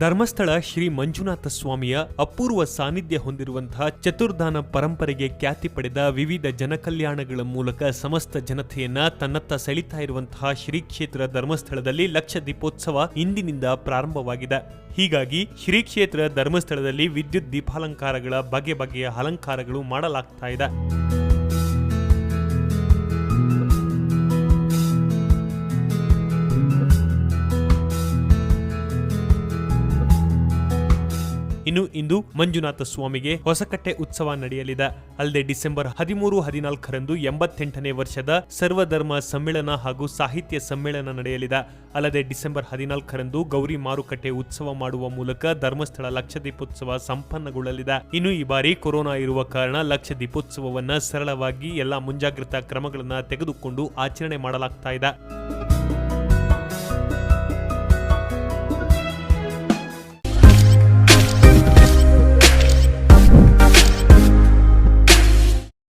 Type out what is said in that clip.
ಧರ್ಮಸ್ಥಳ ಶ್ರೀ ಮಂಜುನಾಥ ಸ್ವಾಮಿಯ ಅಪೂರ್ವ ಸಾನ್ನಿಧ್ಯ ಹೊಂದಿರುವಂತಹ ಚತುರ್ಧಾನ ಪರಂಪರೆಗೆ ಖ್ಯಾತಿ ಪಡೆದ ವಿವಿಧ ಜನಕಲ್ಯಾಣಗಳ ಮೂಲಕ ಸಮಸ್ತ ಜನತೆಯನ್ನ ತನ್ನತ್ತ ಸೆಳಿತಾ ಇರುವಂತಹ ಶ್ರೀ ಕ್ಷೇತ್ರ ಧರ್ಮಸ್ಥಳದಲ್ಲಿ ಲಕ್ಷ ದೀಪೋತ್ಸವ ಇಂದಿನಿಂದ ಪ್ರಾರಂಭವಾಗಿದೆ. ಹೀಗಾಗಿ ಶ್ರೀ ಕ್ಷೇತ್ರ ಧರ್ಮಸ್ಥಳದಲ್ಲಿ ವಿದ್ಯುತ್ ದೀಪಾಲಂಕಾರಗಳ ಬಗೆ ಬಗೆಯ ಅಲಂಕಾರಗಳು ಮಾಡಲಾಗ್ತಾ ಇದೆ. ಇನ್ನು ಇಂದು ಮಂಜುನಾಥ ಸ್ವಾಮಿಗೆ ಹೊಸಕಟ್ಟೆ ಉತ್ಸವ ನಡೆಯಲಿದೆ. ಅಲ್ಲದೆ ಡಿಸೆಂಬರ್ ಹದಿಮೂರು, ಹದಿನಾಲ್ಕರಂದು ಎಂಬತ್ತೆಂಟನೇ ವರ್ಷದ ಸರ್ವಧರ್ಮ ಸಮ್ಮೇಳನ ಹಾಗೂ ಸಾಹಿತ್ಯ ಸಮ್ಮೇಳನ ನಡೆಯಲಿದೆ. ಅಲ್ಲದೆ ಡಿಸೆಂಬರ್ ಹದಿನಾಲ್ಕರಂದು ಗೌರಿ ಮಾರುಕಟ್ಟೆ ಉತ್ಸವ ಮಾಡುವ ಮೂಲಕ ಧರ್ಮಸ್ಥಳ ಲಕ್ಷದೀಪೋತ್ಸವ ಸಂಪನ್ನಗೊಳ್ಳಲಿದೆ. ಇನ್ನು ಈ ಬಾರಿ ಕೊರೋನಾ ಇರುವ ಕಾರಣ ಲಕ್ಷದೀಪೋತ್ಸವವನ್ನು ಸರಳವಾಗಿ ಎಲ್ಲಾ ಮುಂಜಾಗ್ರತಾ ಕ್ರಮಗಳನ್ನು ತೆಗೆದುಕೊಂಡು ಆಚರಣೆ ಮಾಡಲಾಗ್ತಾ ಇದೆ.